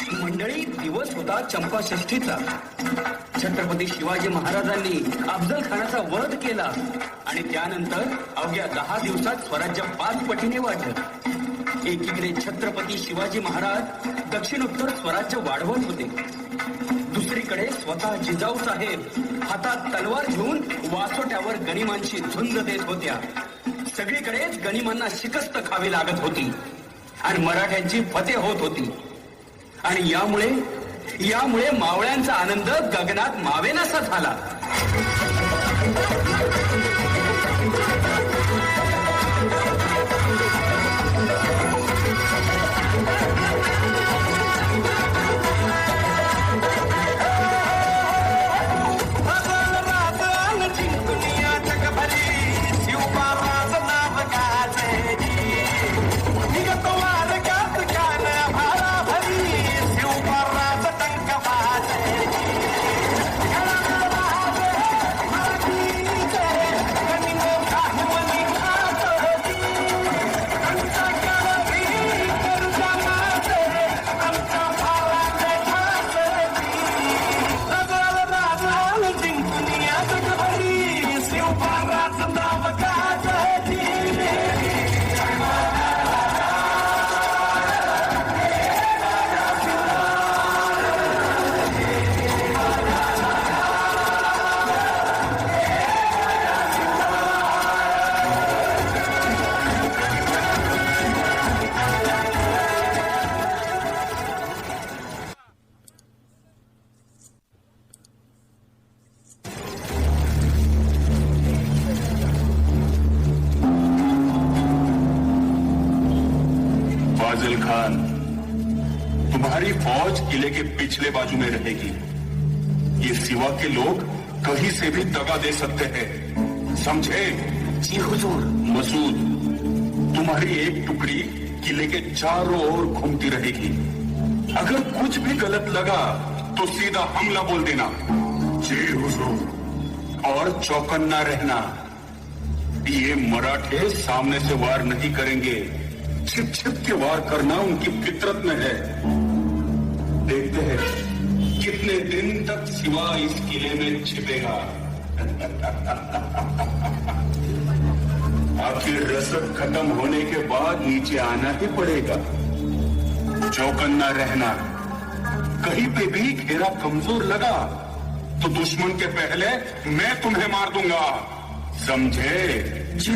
मंडळी दिवस होता चंपाषष्ठीचा. छत्रपती शिवाजी महाराजांनी अफजल खानाचा वध केला आणि त्यानंतर अवघ्या दहा दिवसात स्वराज्य पाच पटीने वाढलं. एकीकडे छत्रपती शिवाजी महाराज दक्षिण उत्तर स्वराज्य वाढवत होते. दुसरीकडे स्वतः जिजाऊ साहेब हातात तलवार घेऊन वासोट्यावर गनिमांची झुंज देत होत्या. सगळीकडेच गनिमांना शिकस्त खावी लागत होती आणि मराठ्यांची फते होत होती. आणि यामुळे यामुळे मावळ्यांचा आनंद गगनात मावेनासा झाला. पिछले बाजू में रहेगी। ये सिवा के लोग कहीं से भी दगा दे सकते हैं। समझे? जी हुजूर। मसूद तुम्हारी एक टुकड़ी किले के चारों ओर घूमती रहेगी। अगर कुछ भी गलत लगा तो सीधा हमला बोल देना। जी हुजूर। और चौकन्ना रहना। ये मराठे सामने से वार नहीं करेंगे। छिप छिप के वार करना उनकी फितरत में है। हैं। कितने दिन तक सिवा इस किले में छिपेगा? आखिर रसद खत्म होने के बाद नीचे आना ही पड़ेगा। चौकन्ना रहना। कहीं पे भी घेरा कमज़ोर लगा तो दुश्मन के पहले मैं तुम्हें मार दूँगा। समझे? जी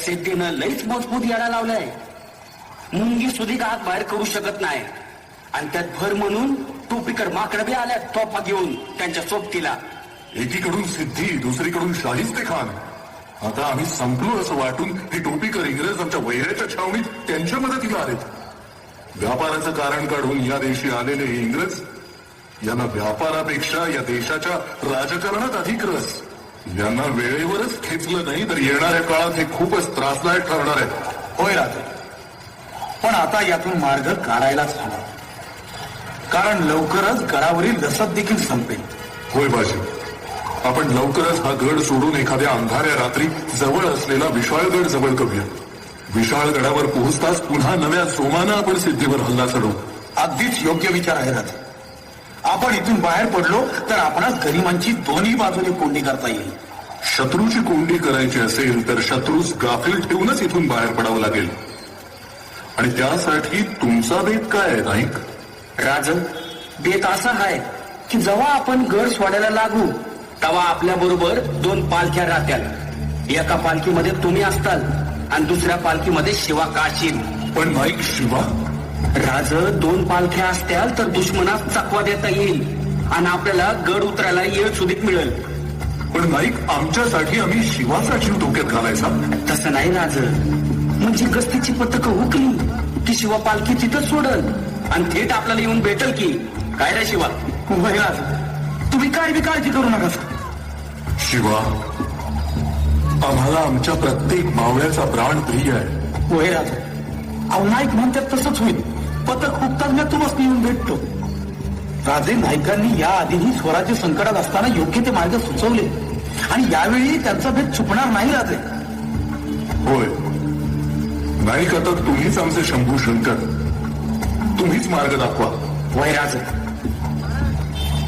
त्या सिद्धीनं लईच मजबूत याडा लावलाय. मुंगी सुधी हात बाहेर करू शकत नाही. आणि त्यात भर म्हणून टोपीकर माकडं बी आल्या तोफा घेऊन त्यांच्या सोबतीला. एकीकडून सिद्धी दुसरीकडून शाहिस्ते खान. आता आम्ही संपलो असं वाटून हे टोपीकर इंग्रज आमच्या वैराच्या छावणीत त्यांच्या मदतीला आलेत. व्यापाराचं कारण काढून या देशी आलेले हे इंग्रज यांना व्यापारापेक्षा या देशाच्या राजकारणात अधिक रस. यांना वेळेवरच खेचलं नाही तर येणाऱ्या काळात हे खूपच त्रासदायक ठरणार आहे. होय राजे. पण आता यातून मार्ग काढायलाच हवा. कारण लवकरच गडावरील रसद देखील संपेल. होय बाजी. आपण लवकरच हा गड सोडून एखाद्या अंधाऱ्या रात्री जवळ असलेला विशाळगड जवळ करूया. विशाळगडावर पोहोचताच पुन्हा नव्या जोमानं आपण सिद्धीवर हल्ला चढवू. अगदीच योग्य विचार आहे राजे. आपण इथून बाहेर पडलो तर आपणास गरिमांची दोन्ही बाजूने कोंडी करता येईल. शत्रूची कोंडी करायची असेल तर शत्रूस गाफील ठेवूनच इथून बाहेर पडावं लागेल. आणि त्यासाठी तुमचा बेत काय आहे नाईक? राज बेत असा आहे की जेव्हा आपण गड सोडायला लागू तेव्हा आपल्या बरोबर दोन पालख्या राहत्याल. एका पालखीमध्ये तुम्ही असताल आणि दुसऱ्या पालखीमध्ये शिवा काशील. पण नाईक शिवा? राज दोन पालख्या असत्याल तर दुश्मनास चकवा देता येईल. आणि आपल्याला गड उतरायला येळ सुधीत मिळेल. पण नाईक आमच्यासाठी आम्ही शिवाचा जीव धोक्यात घालायचा? तसं नाही राज. म्हणजे गस्तीची पथकं हुकली की शिवा पालखी तिथंच सोडल आणि थेट आपल्याला येऊन भेटल की? काय रे शिवा? राजे. तुम्ही काय बी काळजी करू नका शिवा आम्हाला आमच्या प्रत्येक मावळ्याचा प्राण प्रिय आहे. राजे. अहो नाईक म्हणतात तसंच होईल. पथक हुकताच मी तुम्हाला येऊन भेटतो. राजे नायकांनी या आधीही स्वराज्य संकटात असताना योग्य ते मार्ग सुचवले. आणि यावेळी त्यांचा भेद चुकणार नाही राजे. होय. नाही का तर तुम्हीच आमचे शंभू शंकर. तुम्हीच मार्ग दाखवा. वैराज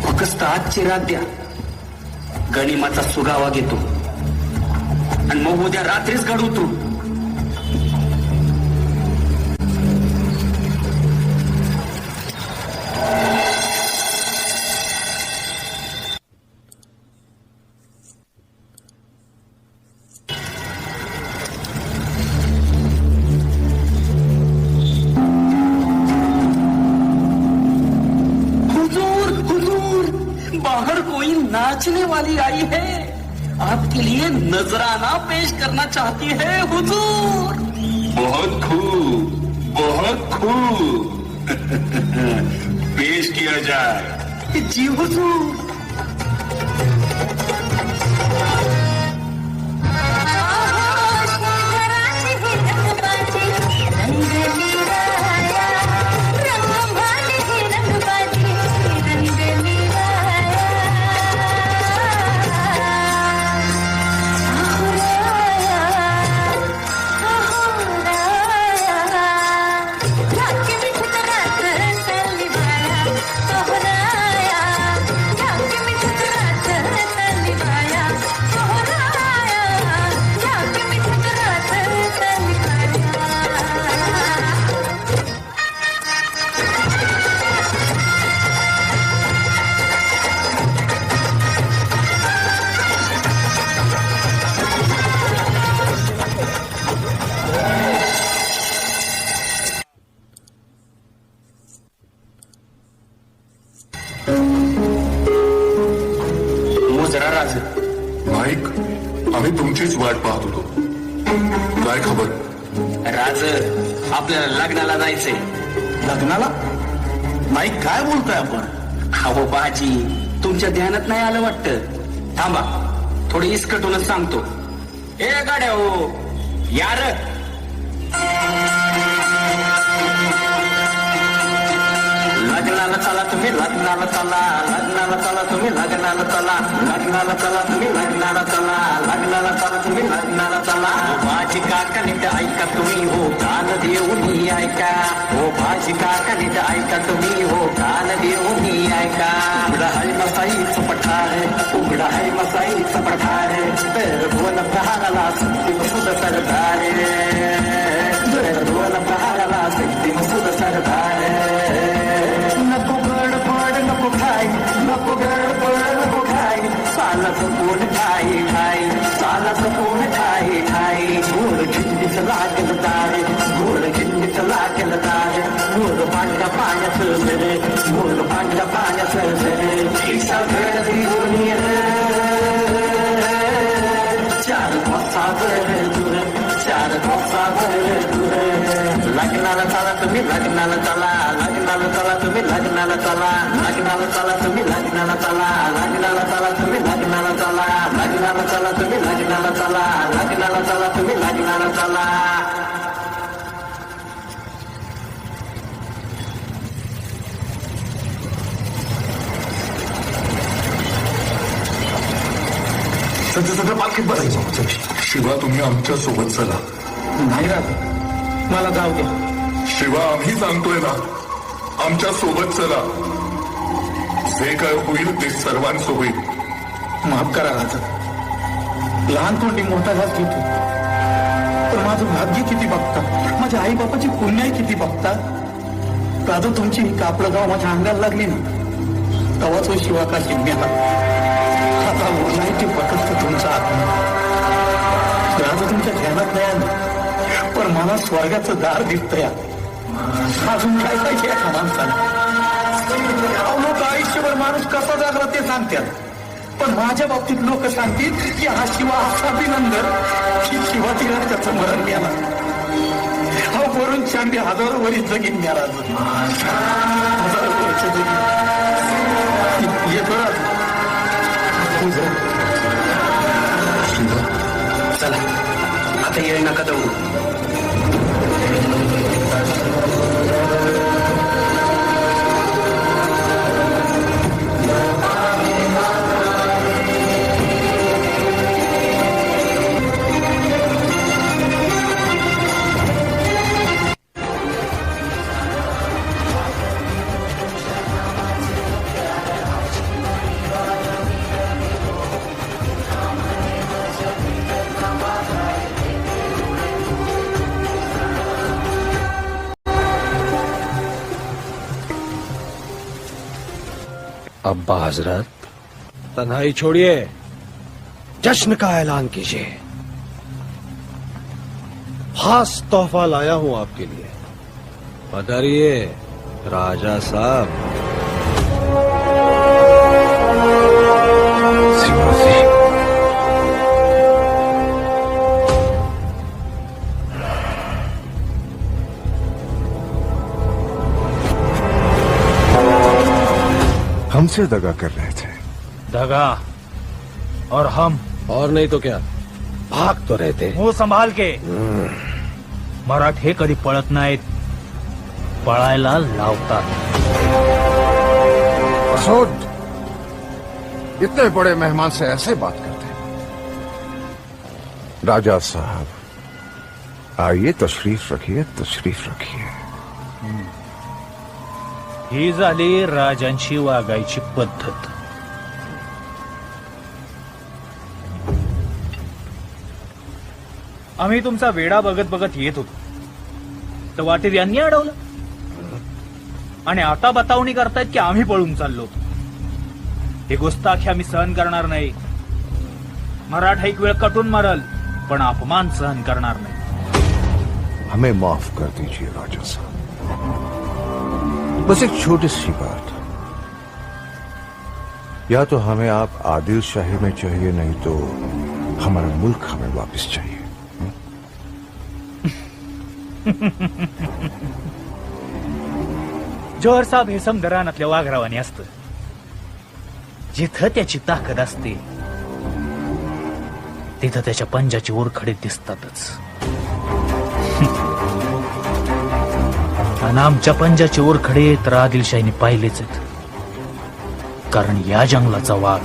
फक्त आजची रात द्या. गणिमाचा सुगावा घेतो. आणि मग उद्या रात्रीच घडवतो हुजूर वाली आई है। आपके लिए नजराना पेश करना चाहती है हुजूर। बहुत खूब बहुत खूब। पेश किया जाए। जी हुजूर। लग्नाला जायचंय. लग्नाला? नाही काय बोलतोय आपण? अहो बाजी तुमच्या ध्यानात नाही आलं वाटतं? थांबा थोडी इसकटूनच सांगतो. ए गाड्या हो. यार लग्नाला चला तुम्ही लग्नाला चला. लग्नाला चला तुम्ही लग्नाला चला. लग्नाला चला तुम्ही लग्नाला चला. लग्नाला चला तुम्ही लग्नाला चला. माझी काका नीट ऐका तुम्ही हो. कान देऊन ऐका. हो माझी काका नीट ऐका तुम्ही हो. कान देऊन ऐका. उघडा आहे मसाईच पठार उघडा आहे मसाईच पठार तर भुवन प्रहाराला सुद्धी सुद सरदार. तर भुवन प्रहाराला सुद्धी सुद सरदार. खिंडीच लागल दार गोड खिंडीच लागल दार गोड पांढऱ्या पाण्याचं रे गोड पांढऱ्या पाण्याच रे लग्नाला चला तुम्ही लग्नाला चला लग्नाला चला तुम्ही लग्नाला चला लग्नाला चला तुम्ही लग्नाला चला लग्नाला चला तुम्ही लग्नाला चला लग्नाला चला तुम्ही लग्नाला चला लग्नाला चला तुम्ही लग्नाला चला सध्या सगळं पालखीत बसायचं शिवा तुम्ही आमच्यासोबत चला नाही राजे मला जाऊ द्या शिवा आम्ही सांगतोय ना आमच्यासोबत चला. जे काय होईल ते सर्वांचं होईल. माफ करा राजा. लहानपणी मोठा घास घेतो. पण माझं भाग्य किती बघता? माझ्या आई बापाची पुण्याही किती बघता? राजा तुमची ही कापडं गाव माझ्या अंगाला लागली ना तवाच हो शिवा का शिगम्याला आता उरलाय ते फक्त तुमचा आत्मा. राजा तुमच्या ध्यानात नाही आलं पण मला स्वर्गाचं दार दिसतंय. अजून काय पाहिजे एका माणसाला अहो, लोक आयुष्यभर माणूस कसा जागला ते सांगतात पण माझ्या बाबतीत लोक सांगतील की हा शिवा असा अभिनंदन की तिला त्याचं मरण गेला हा वरून चांदी हजारो वरी जगीन मिळाला हजारो वर्ष जगीन येतो चला आता येईल नका दौड अब्बा हज़रत। तन्हाई छोड़िए। जश्न का ऐलान कीजिए। खास तोहफा लाया हूँ आपके लिए। पधरिए राजा साहब। हमसे दगा कर रहे थे। दगा? और हम? और नहीं तो क्या? भाग तो रहते मुँह संभाल के। मराठे कधी पळत नाहीत पळायला लावतात मसूद इतने बड़े मेहमान से ऐसे बात करते राजा साहब आइए तशरीफ़ रखिए तशरीफ़ रखिए। ही झाली राजांची वागायची पद्धत. आम्ही तुमचा वेडा बघत बघत येत होतो. तर वाटेत यांनी अडवलं. आणि आता बतावणी करतायत की आम्ही पळून चाललो हे गुस्ताखी आम्ही सहन करणार नाही. मराठा एक वेळ कटून मरल पण अपमान सहन करणार नाही. हमें माफ कर दीजिए राजा साहब. बस एक छोटी सी बात। या तो हमें आप आदिल शाही में चाहिए, नहीं तो हमारा मुल्क हमें वापस चाहिए। जोहर साहेब, हे समदरानातल्या वाघरावाने असतं. जिथं त्याची ताकद असते, तिथं त्याच्या पंजाची ओरखडे दिसतातच. आणि आमच्या पंजाचे ओरखडे तर आदिलशाहीने पाहिलेच आहेत. कारण या जंगलाचा वाघ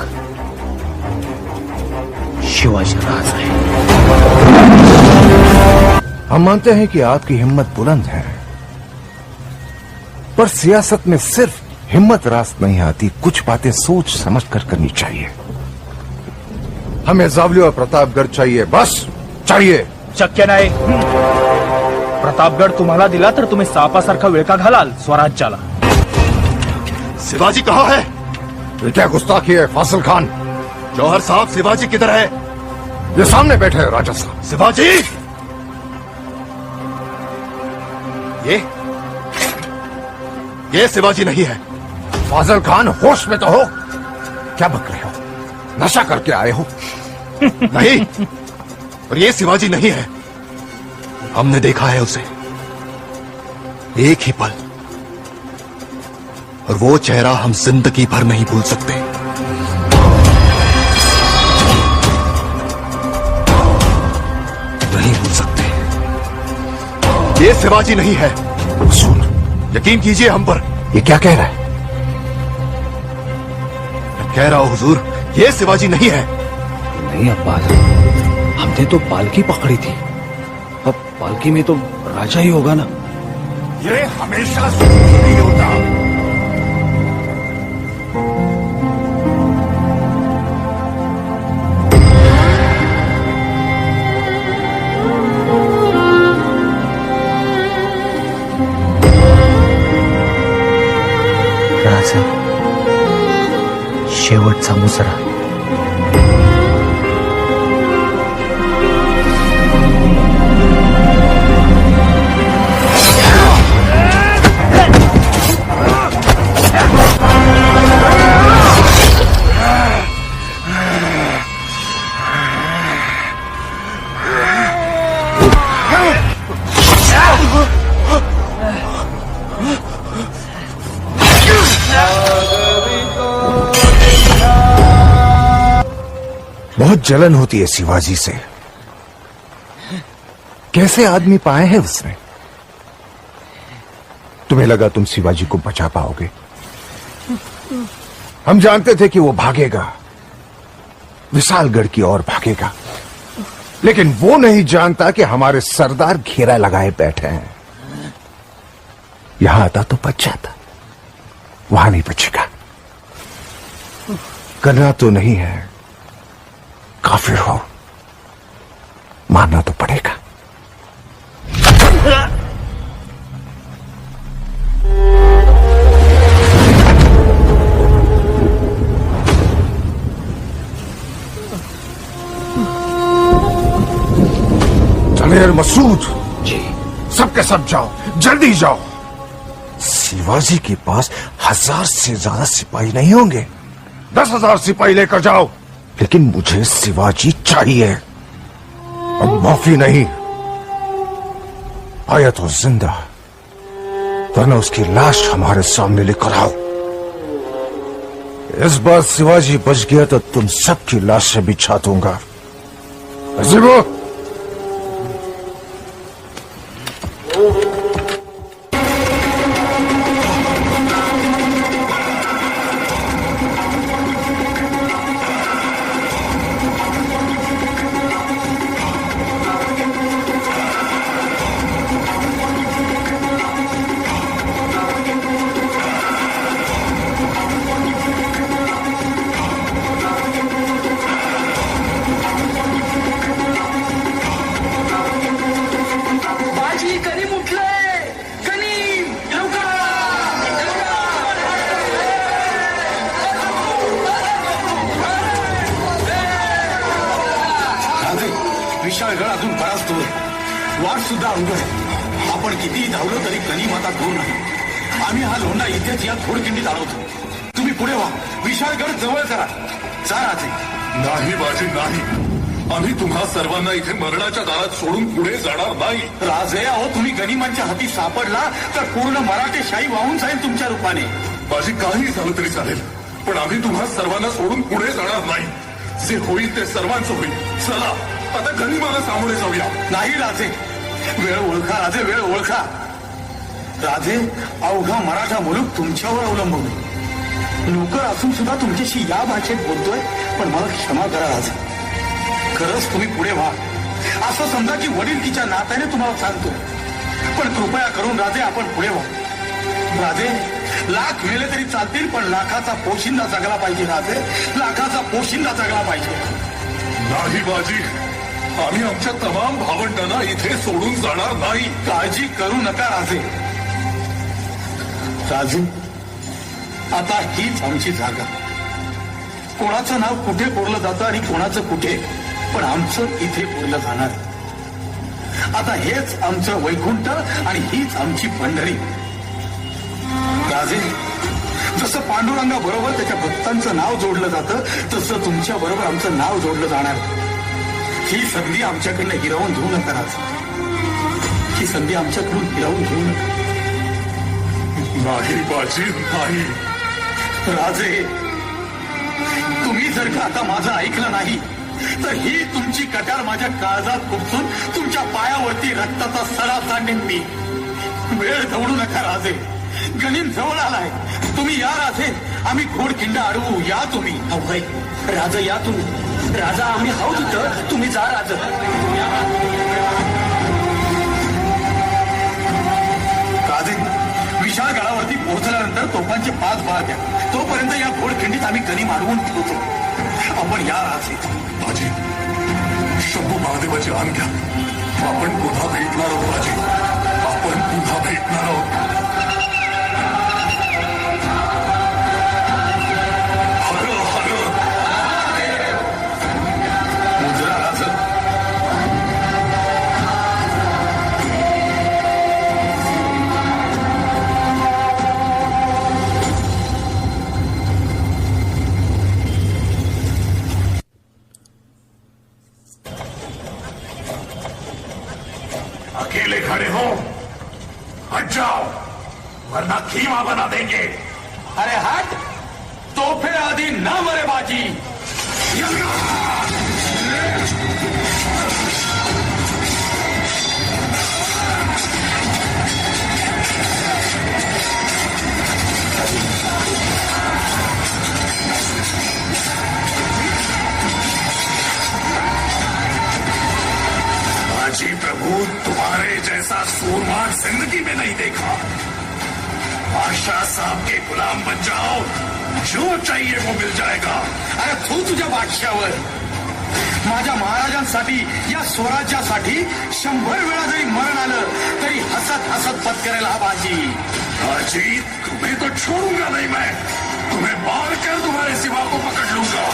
शिवाजी राज आहे. हम मानते हैं कि आपकी हिम्मत बुलंद है पर सियासत में सिर्फ हिम्मत रास्त नहीं आती कुछ बातें सोच समझ कर करनी चाहिए। हमें जावली और प्रतापगढ़ चाहिए बस चाहिए। शक्य नाही। प्रतापगड तुम्हाला दिला तर तुम्ही सापासारखा विळका घालाल स्वराज्याला. शिवाजी कहाँ है? ये क्या गुस्ताखी है फासिल खान। जौहर साहब शिवाजी किधर है? ये सामने बैठे हैं राजा साहब। शिवाजी! ये? ये शिवाजी नहीं है। फाजिल खान होश में तो हो। क्या बक रहे हो? नशा करके आए हो। नहीं। और ये शिवाजी नहीं है। हमने देखा है उसे। एक ही पल। और वो चेहरा हम ज़िंदगी भर नहीं भूल सकते। नहीं भूल सकते। ये शिवाजी नहीं है। सुन यकीन कीजिए हम पर। ये क्या कह रहा है? मैं कह रहा हूँ हुजूर ये शिवाजी नहीं है। नहीं अब्बा हज़रत हमने तो पालकी पकड़ी थी। पालकी में तो राजा ही होगा ना। ये हमेशा नहीं होता। राजा शेवटचा मुसरा। जलन होती है शिवाजी से। कैसे आदमी पाए हैं उसने? तुम्हें लगा तुम शिवाजी को बचा पाओगे? हम जानते थे कि वो भागेगा। विशालगढ़ की ओर भागेगा। लेकिन वो नहीं जानता कि हमारे सरदार घेरा लगाए बैठे हैं। यहाँ आता तो बच जाता। वहाँ नहीं बचेगा। करना तो नहीं है। काफी हो। मानना तो पड़ेगा। चले मसूद। जी। सबके सब जाओ। जल्दी जाओ। शिवाजी के पास हजार से ज्यादा सिपाही नहीं होंगे। दस हजार सिपाही लेकर जाओ। लेकिन मुझे शिवाजी चाहिए। और माफ़ी नहीं। आया तो ज़िंदा। वरना उसकी लाश हमारे सामने लेकर आओ। इस बार शिवाजी बच गया तो तुम सबकी लाशें बिछा दूँगा। अजीबो! विशाळगड अजून बराच दूर वाट सुद्धा अवघड आहे. आपण कितीही धावलो तरी कनीम आता दूर नाही. आम्ही हा लोंढा इथेच या थोडकिंडीत अडवतो तुम्ही पुढे व्हा. विशाळगड जवळ करा. जा राजे. नाही बाजी नाही. आम्ही तुम्हा सर्वांना इथे मरणाच्या दारात सोडून पुढे जाणार नाही. राजे अहो तुम्ही गनिमांच्या हाती सापडला तर पूर्ण मराठेशाही वाहून जाईल तुमच्या रूपाने. बाजी काही झालं तरी चालेल. पण आम्ही तुम्हा सर्वांना सोडून पुढे जाणार नाही. जे होईल ते सर्वांचं होईल. चला. आता गनिमाला सामोरे जाऊया. नाही राजे. वेळ ओळखा राजे वेळ ओळखा. राजे अवघा मराठा मुलूक तुमच्यावर अवलंबून नोकर असून सुद्धा तुमच्याशी या भाषेत बोलतोय पण मला क्षमा करा राजे. खरंच तुम्ही पुढे व्हा. असं समजा की वडील तिच्या नात्याने तुम्हाला सांगतो. पण कृपया करून राजे आपण पुढे व्हा. राजे लाख मेले तरी चालतील पण लाखाचा पोशिंदा जगला पाहिजे राजे. लाखाचा पोशिंदा जगला पाहिजे. नाही बाजी. आम्ही आमच्या तमाम भावंडांना इथे सोडून जाणार नाही. काळजी करू नका राजे. राजू आता हीच आमची जागा. कोणाचं नाव कुठे कोरलं जातं आणि कोणाचं कुठे पण आमचं इथे कोरलं जाणार. आता हेच आमचं वैकुंठ आणि हीच आमची पंढरी. राजे जसं पांडुरंगा बरोबर त्याच्या भक्तांचं नाव जोडलं जातं तसं तुमच्या बरोबर आमचं नाव जोडलं जाणार. ही संधी आमच्याकडनं हिरावून घेऊ नका राज. ही संधी आमच्याकडून हिरावून घेऊ नका. नाही बाजी नाही. राजे तुम्ही जर का आता माझं ऐकलं नाही तर ही तुमची कटार माझ्या काळजात खुपसून तुमच्या पायावरती रक्ताचा सडा सांडेन मी. वेळ दवडू नका राजे. गणित जवळ आलाय. तुम्ही या राजे. आम्ही घोडखिंड अडवू या तुम्ही. राजा या तुम्ही. राजा आम्ही हाऊ तिथं. तुम्ही जा राज. राजे विशाळ गडावरती पोहोचल्यानंतर तोफांचे पाच बार द्या. तोपर्यंत या घोडखिंडीत आम्ही कधी मारवून ठेवतो. आपण या राजे. बाजी शंभू महादेवाची आण घ्या आपण पुन्हा भेटणार आहोत बाजी आपण पुन्हा भेटणार बादशाह साहब के गुलाम बन जाओ। जो चाहिए वो मिल जाएगा। अरे तू तुझ्या बादशावर माझ्या महाराजांसाठी या स्वराज्यासाठी शंभर वेळा जरी मरण आलं, तरी हसत हसत पत्करेल हा बाजी अजीत तुम्हें तो छोड़ूँगा नहीं मैं तुम्हें मार कर तुम्हारे सिवा को पकड़ लूँगा।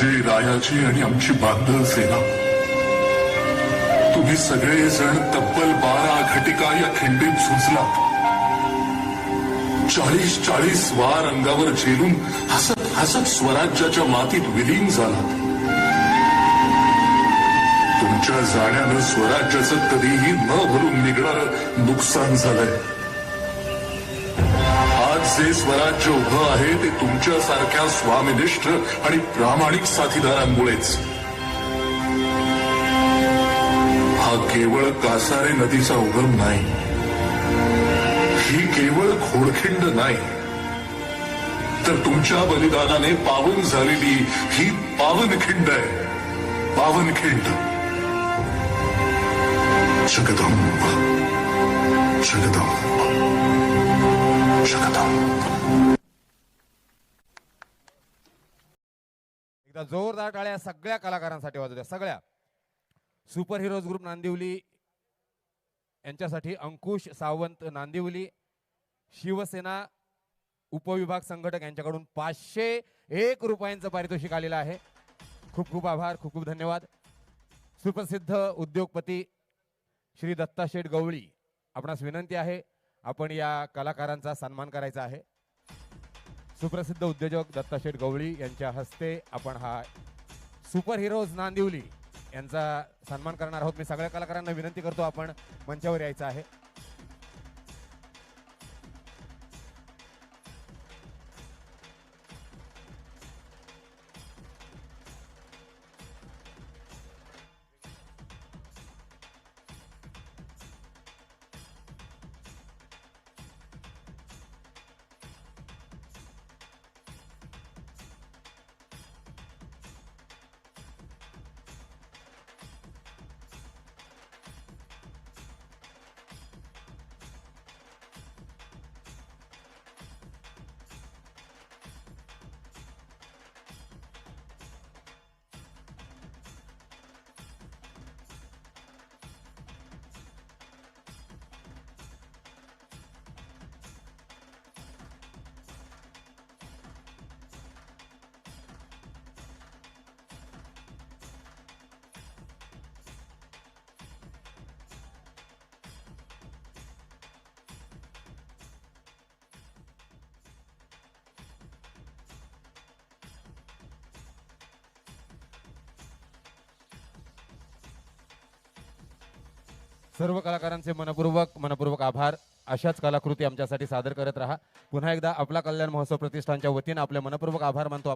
फुलाची रायाची आणि आमची बांधव सेना. तुम्ही सगळेजण तब्बल बारा घटिका या खिंडीत झुंजलात. चाळीस चाळीस वार अंगावर झेलून हसत हसत स्वराज्याच्या मातीत विलीन झाला तुमच्या जाण्यानं स्वराज्याचं कधीही न भरून निघणार नुकसान झालंय. आज जे स्वराज्य उभं आहे ते तुमच्या सारख्या स्वामिनिष्ठ आणि प्रामाणिक साथीदारांमुळेच. हा केवळ कासारे नदीचा उगम नाही. ही केवळ खोडखिंड नाही. तर तुमच्या बलिदानाने पावन झालेली ही पावनखिंड आहे. पावनखिंड. जगदंब. जगदंब. जगदंब एकदा जोरदार टाळ्या सगळ्या कलाकारांसाठी वाजू द्या. सगळ्या. सुपर हिरोज ग्रुप नांदिवली यांच्यासाठी अंकुश सावंत नांदिवली शिवसेना उपविभाग संघटक यांच्याकडून पाचशे एक रुपयांचं पारितोषिक आलेलं आहे. खूप खूप आभार खूप खूप धन्यवाद. सुप्रसिद्ध उद्योगपती श्री दत्ता शेठ गवळी आपणास विनंती आहे. आपण या कलाकारांचा सन्मान करायचा आहे. सुप्रसिद्ध उद्योजक दत्ताशेठ गवळी यांच्या हस्ते आपण हा सुपर हिरोज नांदिवली यांचा सन्मान करणार आहोत. मी सगळ्या कलाकारांना विनंती करतो आपण मंचावर यायचं आहे. सर्व कलाकारांचे मनपूर्वक मनपूर्वक आभार. अशाच कलाकृती आमच्यासाठी सादर करत राहा. पुन्हा एकदा आपला कल्याण महोत्सव प्रतिष्ठानच्या वतीनं आपले मनपूर्वक आभार मानतो.